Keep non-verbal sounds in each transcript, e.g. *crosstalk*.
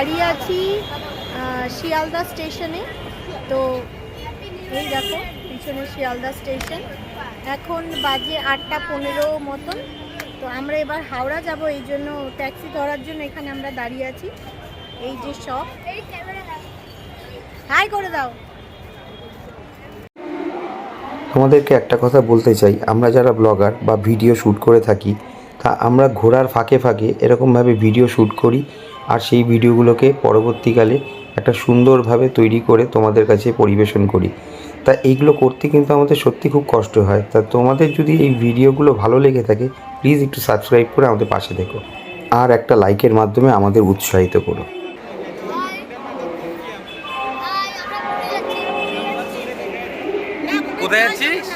আছি আহ, শিয়ালদা স্টেশনে। তো এই দেখো পিছনে শিয়ালদা স্টেশন। এখন বাজে আটটা পনেরো মতন। তো আমরা এবার হাওড়া যাব এই জন্য ট্যাক্সি ধরার জন্য এখানে আমরা দাঁড়িয়ে আছি। এই যে শপ হাই করে দাও। তোমাদেরকে একটা কথা বলতে চাই। আমরা যারা ব্লগার বা ভিডিও শ্যুট করে থাকি তা আমরা ঘোরার ফাঁকে ফাঁকে এরকমভাবে ভিডিও শ্যুট করি আর সেই ভিডিওগুলোকে পরবর্তীকালে একটা সুন্দরভাবে তৈরি করে তোমাদের কাছে পরিবেশন করি। তা এইগুলো করতে কিন্তু আমাদের সত্যি খুব কষ্ট হয়। তা তোমাদের যদি এই ভিডিওগুলো ভালো লেগে থাকে প্লিজ একটু সাবস্ক্রাইব করে আমাদের পাশে দেখো। আর একটা লাইকের মাধ্যমে আমাদের উৎসাহিত করো। কোথায় যাচ্ছিস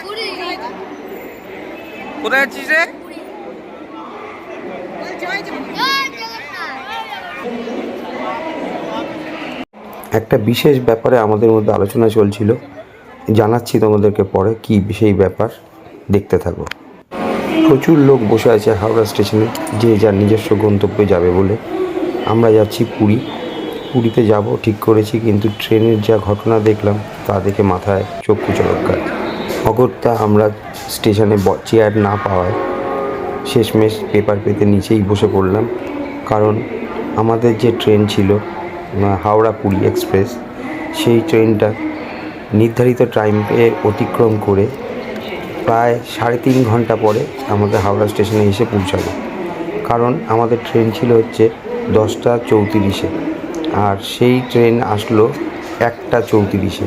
কোথায় যাচ্ছিস রে? একটা বিশেষ ব্যাপারে আমাদের মধ্যে আলোচনা চলছিল। জানাচ্ছি তোমাদেরকে পরে কি সেই ব্যাপার দেখতে থাকো। প্রচুর লোক বসে আছে হাওড়া স্টেশনে, যে যার নিজস্ব গন্তব্যে যাবে বলে। আমরা যাচ্ছি পুরী। পুরীতে যাব, ঠিক করেছি, কিন্তু ট্রেনের যা ঘটনা দেখলাম, তা দেখে মাথায় চক্ষু চলকার অগত্যা আমরা স্টেশনে চেয়ার না পাওয়ায় শেষমেশ পেপার পেতে নিচেই বসে পড়লাম। কারণ আমাদের যে ট্রেন ছিল হাওড়া পুরী এক্সপ্রেস, সেই ট্রেনটা নির্ধারিত টাইমে অতিক্রম করে প্রায় সাড়ে তিন ঘণ্টা পরে আমাদের হাওড়া স্টেশনে এসে পৌঁছাবে কারণ আমাদের ট্রেন ছিল হচ্ছে দশটা চৌত্রিশে আর সেই ট্রেন আসলো একটা চৌত্রিশে।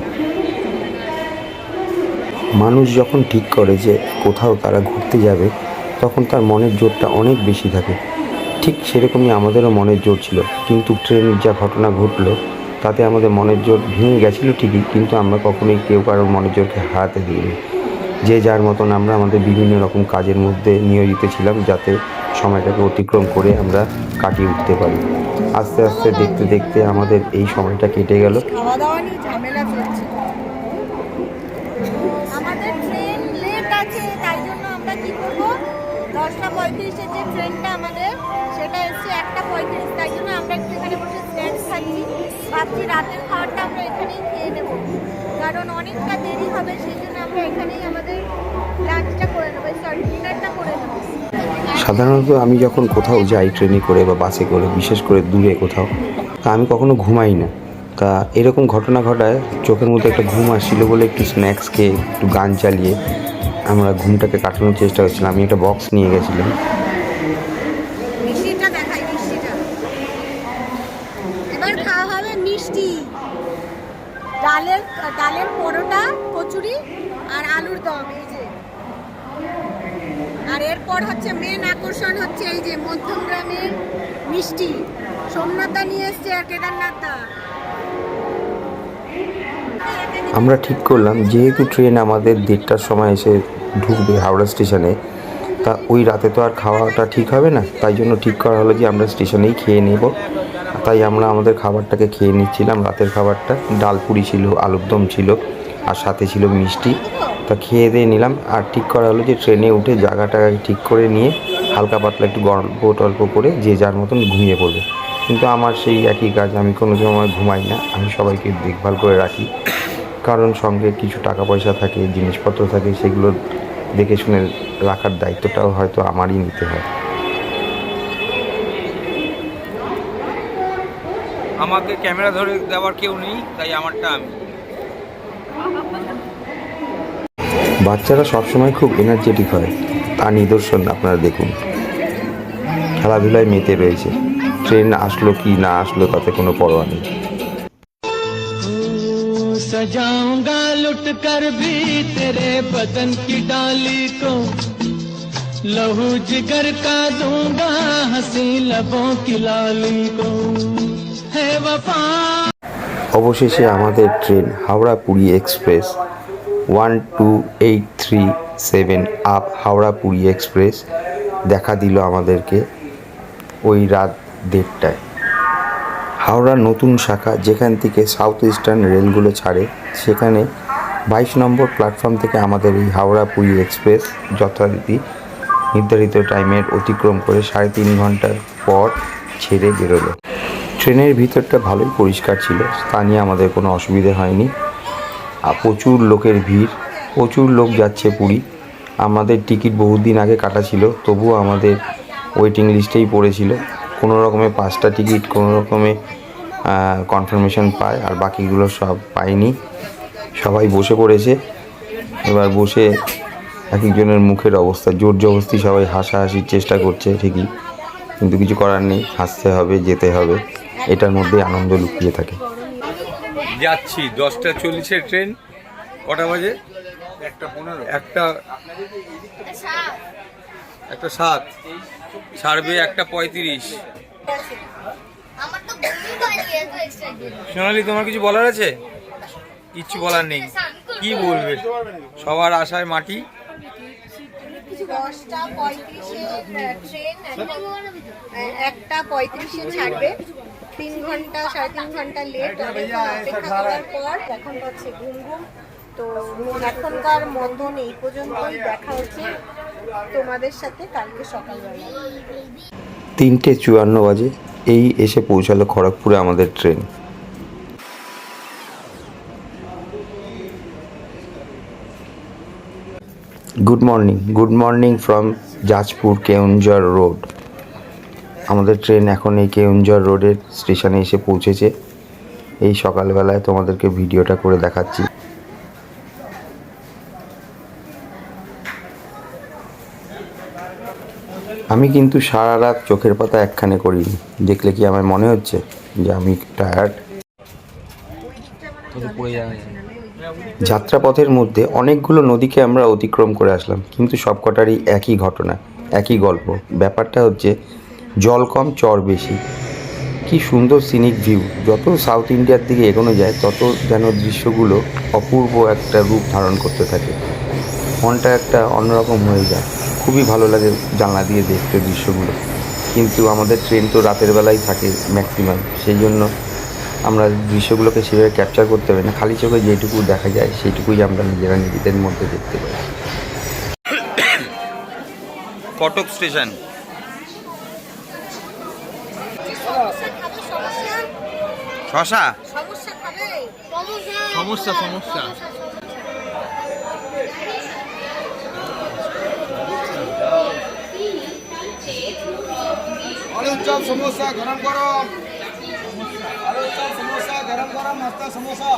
মানুষ যখন ঠিক করে যে কোথাও তারা ঘুরতে যাবে, তখন তার মনের জোরটা অনেক বেশি থাকে। ঠিক সেরকমই আমাদেরও মনের জোর ছিল। কিন্তু ট্রেনের যা ঘটনা ঘটলো, তাতে আমাদের মনের জোর ভেঙে গেছিল ঠিকই, কিন্তু আমরা কখনোই কেউ কারোর মনের জোরকে হারাতে দিইনি। যে যার মতন আমরা আমাদের বিভিন্ন রকম কাজের মধ্যে নিয়োজিত ছিলাম, যাতে সময়টাকে অতিক্রম করে আমরা কাটিয়ে উঠতে পারি। আস্তে আস্তে দেখতে দেখতে আমাদের এই সময়টা কেটে গেল। আমাদের ট্রেন লেট আছে, তাই জন্য আমরা কি করব? যে ট্রেনটা আমাদের পঁয়ত্রিশ, তাই জন্য আমরা একটু এখানে বসে স্ন্যাক্স খাচ্ছি। ভাবছি রাতের খাবারটা আমরা এখানেই খেয়ে নেব। কারণ অনেকটা দেরি হবে, সেই জন্য আমরা এখানেই আমাদের লাঞ্চটা করে সরি ডিনারটা করে সাধারণত আমি যখন কোথাও যাই ট্রেনে করে বা বাসে করে, বিশেষ করে দূরে কোথাও, তা আমি কখনো ঘুমাই না। তা এরকম ঘটনা ঘটায়, চোখের মধ্যে একটা ঘুম আসছিল বলে একটু স্ন্যাক্স খেয়ে, একটু গান চালিয়ে আমরা ঘুমটাকে কাটানোর চেষ্টা করছিলাম। আমি একটা বক্স নিয়ে গেছিলাম। কচুরি আর আলুর দম, এই যে। আর এরপর হচ্ছে মেন আকর্ষণ হচ্ছে এই যে মধ্যমগ্রামের মিষ্টি। সোমনাথদা নিয়ে এসছে আর কেদারনাথদা। আমরা ঠিক করলাম, যেহেতু ট্রেন আমাদের দেড়টার সময় এসে ঢুকবে হাওড়া স্টেশনে, তা ওই রাতে তো আর খাওয়াটা ঠিক হবে না। তাই জন্য ঠিক করা হলো যে আমরা স্টেশনেই খেয়ে নেব। তাই আমরা আমাদের খাবারটাকে খেয়ে নিচ্ছিলাম, রাতের খাবারটা। ডাল পুরি ছিল, আলুর দম ছিল। আর সাথে ছিল মিষ্টি। তা খেয়ে দিয়ে নিলাম। আর ঠিক করা হলো যে ট্রেনে উঠে জায়গাটাকে ঠিক করে নিয়ে হালকা পাতলা একটু গল্প টল্প করে যে যার মতন ঘুমিয়ে পড়বে। কিন্তু আমার সেই একই কাজ, আমি কোনো সময় ঘুমাই না। আমি সবাইকে দেখভাল করে রাখি। কারণ সঙ্গে কিছু টাকা পয়সা থাকে, জিনিসপত্র থাকে, সেগুলো দেখে শুনে রাখার দায়িত্বটাও হয়তো আমারই নিতে হয়। আমাকে ক্যামেরা ধরে দেওয়ার কেউ নেই, তাই আমারটা আমি। বাচ্চারা সবসময় খুব এনার্জেটিক হয় তার নিদর্শন আপনারা দেখুন খেলাধুলায় মেতে রয়েছে ট্রেন আসলো কি না আসলো তাতে কোনো পরোয়া নেই सजाऊंगा लुट कर भी तेरे बदन की डाली को लहू जिगर का दूंगा हंसी लबों की लाली को है वफा অবশেষে আমাদের train Howrah Puri express One two eight three seven up Howrah Puri express দেখা দিল আমাদেরকে ওই রাত দেড়টায়। হাওড়ার নতুন শাখা যেখান থেকে সাউথ ইস্টার্ন রেলগুলো ছাড়ে, সেখানে বাইশ নম্বর প্ল্যাটফর্ম থেকে আমাদের এই হাওড়া পুরী এক্সপ্রেস যথারীতি নির্ধারিত টাইমের অতিক্রম করে সাড়ে তিন ঘণ্টার পর ছেড়ে বেরোলো। ট্রেনের ভিতরটা ভালোই পরিষ্কার ছিল, তা নিয়ে আমাদের কোনো অসুবিধে হয়নি। প্রচুর লোকের ভিড়, প্রচুর লোক যাচ্ছে পুরী। আমাদের টিকিট বহুদিন আগে কাটা ছিল, তবুও আমাদের ওয়েটিং লিস্টেই পড়েছিল। কোনো রকমে পাঁচটা টিকিট, কোনো রকমে কনফার্মেশন পায়, আর বাকিগুলো সব পায়নি সবাই বসে পড়েছে। এবার বসে এক একজনের মুখের অবস্থা, জোর জবস্তি সবাই হাসাহাসির চেষ্টা করছে, ঠিকই। কিন্তু কিছু করার নেই, হাসতে হবে, যেতে হবে। এটার মধ্যে আনন্দ লুকিয়ে থাকে। যাচ্ছি দশটা চল্লিশের ট্রেন। কটা বাজে? একটা পনেরো। একটা একটা সাত। ছাড়বে একটা পঁয়ত্রিশ। সোনালি তোমার কিছু বলার আছে? কিচ্ছু বলার নেই। কি বলবে? সবার আশায় মাটি। একটা পঁয়ত্রিশে ছাড়বে। তিন ঘণ্টা সাড়ে তিন ঘণ্টা লেট অপেক্ষা করার পর এখন হচ্ছে ঘুম ঘুম তো এখনকার মতন এই পর্যন্তই দেখা হচ্ছে তোমাদের সাথে কালকে সকালবেলা। তিনটে চুয়ান্ন বাজে এই এসে পৌঁছালো খড়গপুরে আমাদের train. Good morning good morning from Jajpur Keonjhar road আমাদের ট্রেন এখন এই কেউঞ্জর রোডের স্টেশনে এসে পৌঁছেছে। এই সকালবেলায় তোমাদেরকে ভিডিওটা করে দেখাচ্ছি। আমি কিন্তু সারা রাত চোখের পাতা একখানে করিনি। দেখলে কি আমার মনে হচ্ছে যে আমি টায়ার্ড যাত্রাপথের মধ্যে অনেকগুলো নদীকে আমরা অতিক্রম করে আসলাম, কিন্তু সবকটারই একই ঘটনা, একই গল্প। ব্যাপারটা হচ্ছে জল কম, চর বেশি। কি সুন্দর সিনিক ভিউ যত সাউথ ইন্ডিয়ার দিকে এগোনো যায়, তত যেন দৃশ্যগুলো অপূর্ব একটা রূপ ধারণ করতে থাকে। মনটা একটা অন্যরকম হয়ে যায়। খুবই ভালো লাগে জানলা দিয়ে দেখতে দৃশ্যগুলো। কিন্তু আমাদের ট্রেন তো রাতের বেলায় থাকে ম্যাক্সিমাম সেই জন্য আমরা দৃশ্যগুলোকে সেভাবে ক্যাপচার করতে পারি না। খালি চোখে যেটুকু দেখা যায়, সেইটুকুই আমরা নিজেরা নিজেদের মধ্যে দেখতে পাই। *coughs* কটক স্টেশন। শশা? সমস্যা সমস্যা সমস্যা আলুর চপ সমোসা গরম গরম। আলুর চপ সমোসা গরম গরম নাস্তা সমোসা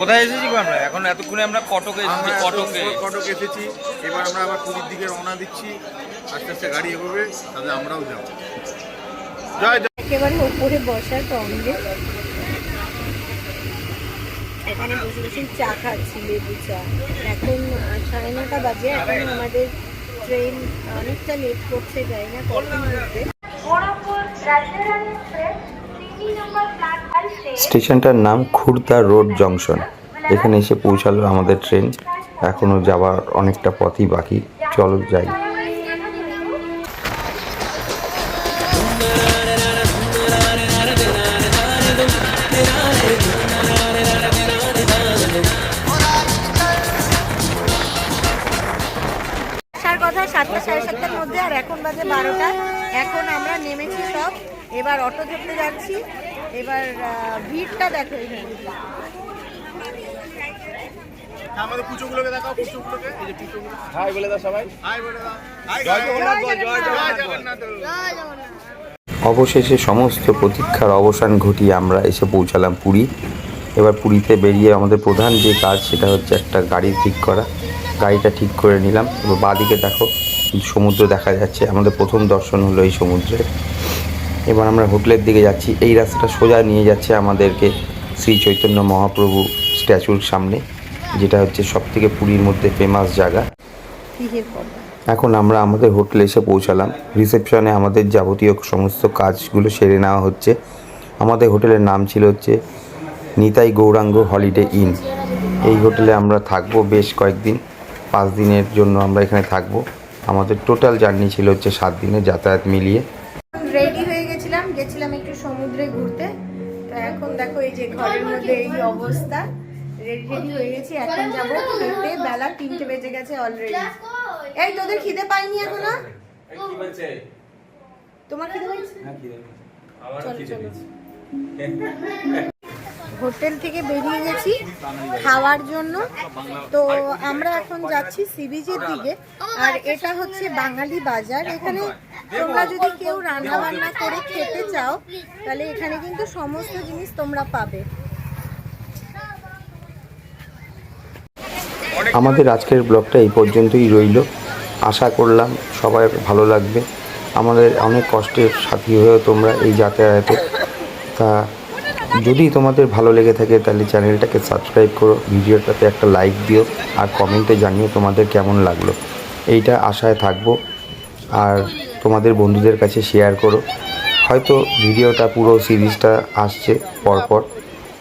কোথায় এসেছি গো আমরা? এখন এতক্ষণে আমরা কটকে এসেছি কটকে। কটক এসেছি এবার আমরা আবার পুরীর দিকে রওনা দিচ্ছি। আস্তে আস্তে গাড়ি এগোবে তাহলে আমরাও যাব। জয় জয়। একেবারে উপরে বসার টঙ্গে। এখানে বসে বসে চা খাচ্ছি লেবু চা। এখন সাড়ে নটা বাজে এখন আমাদের ট্রেন অনেকটা লেট করছে যাই না কখন স্টেশনটার নাম খুর্দা রোড জংশন। এখানে এসে পৌঁছালো আমাদের ট্রেন। এখনও যাওয়ার অনেকটা পথই বাকি। চলো যাই। এখন বাজে বারোটা। এখন আমরা নেমেছি সব। এবার অটো ধরতে যাচ্ছি। এবার ভিড়টা দেখো আমাদের পুচোগুলোকে দেখাও পুচোগুলোকে। এই যে পুচোগুলো। হাই বলে দাও সবাই। হাই বলে দাও। হাই জয় জগন্নাথ। জয় জগন্নাথ অবশেষে সমস্ত প্রতীক্ষার অবসান ঘটিয়ে আমরা এসে পৌঁছালাম পুরী। এবার পুরীতে বেরিয়ে আমাদের প্রধান যে কাজ সেটা হচ্ছে একটা গাড়ি ঠিক করা। গাড়িটা ঠিক করে নিলাম। এবার বাঁদিকে দেখো সমুদ্র দেখা যাচ্ছে। আমাদের প্রথম দর্শন হলো এই সমুদ্রে। এবার আমরা হোটেলের দিকে যাচ্ছি। এই রাস্তাটা সোজা নিয়ে যাচ্ছে আমাদেরকে শ্রী চৈতন্য মহাপ্রভু স্ট্যাচুর সামনে যেটা হচ্ছে সবথেকে পুরীর মধ্যে ফেমাস জায়গা। এখন আমরা আমাদের হোটেলে এসে পৌঁছালাম। রিসেপশনে আমাদের যাবতীয় সমস্ত কাজগুলো সেরে নেওয়া হচ্ছে। আমাদের হোটেলের নাম ছিল হচ্ছে নিতাই গৌরাঙ্গ হলিডে ইন। এই হোটেলে আমরা থাকব বেশ কয়েকদিন। পাঁচ দিনের জন্য আমরা এখানে থাকব। আমাদের টোটাল জার্নি ছিল হচ্ছে সাত দিনের যাতায়াত মিলিয়ে। রেডি হয়ে গেছিলাম গেছিলাম একটু সমুদ্রে ঘুরতে। তো এখন দেখো এই যে ঘরের মধ্যে এই অবস্থা। রেডি রেডি হয়ে গেছি এখন যাব খেতে বেলা তিনটে বেজে গেছে অলরেডি এই তোদের খিদে পাইনি এখনও? তোমার খিদে পেয়েছে? চলো চলো। *laughs* হোটেল থেকে বেরিয়ে গেছি খাওয়ার জন্য। তো আমরা এখন যাচ্ছি সি বিচের দিকে। আর এটা হচ্ছে বাঙালি বাজার। এখানে তোমরা যদি কেউ রান্না বান্না করে খেতে চাও, তাহলে এখানে কিন্তু সমস্ত জিনিস তোমরা পাবে। আমাদের আজকের ব্লগটা এই পর্যন্তই রইল। আশা করলাম সবাই ভালো লাগবে। আমাদের অনেক কষ্টের সাথী হয়েও তোমরা এই যাতায়াতে। তা যদি তোমাদের ভালো লেগে থাকে তাহলে চ্যানেলটাকে সাবস্ক্রাইব করো ভিডিওটাতে একটা লাইক দিও আর কমেন্টে জানিও তোমাদের কেমন লাগল। এইটা আশায় থাকব আর তোমাদের বন্ধুদের কাছে শেয়ার করো। হয়তো ভিডিওটা পুরো সিরিজটা আসছে পরপর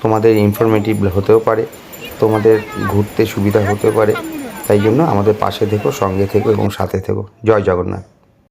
তোমাদের ইনফরমেটিভ হতেও পারে তোমাদের ঘুরতে সুবিধা হতে পারে তাই জন্য আমাদের পাশে থেকো সঙ্গে থেকো এবং সাথে থেকো। জয় জগন্নাথ।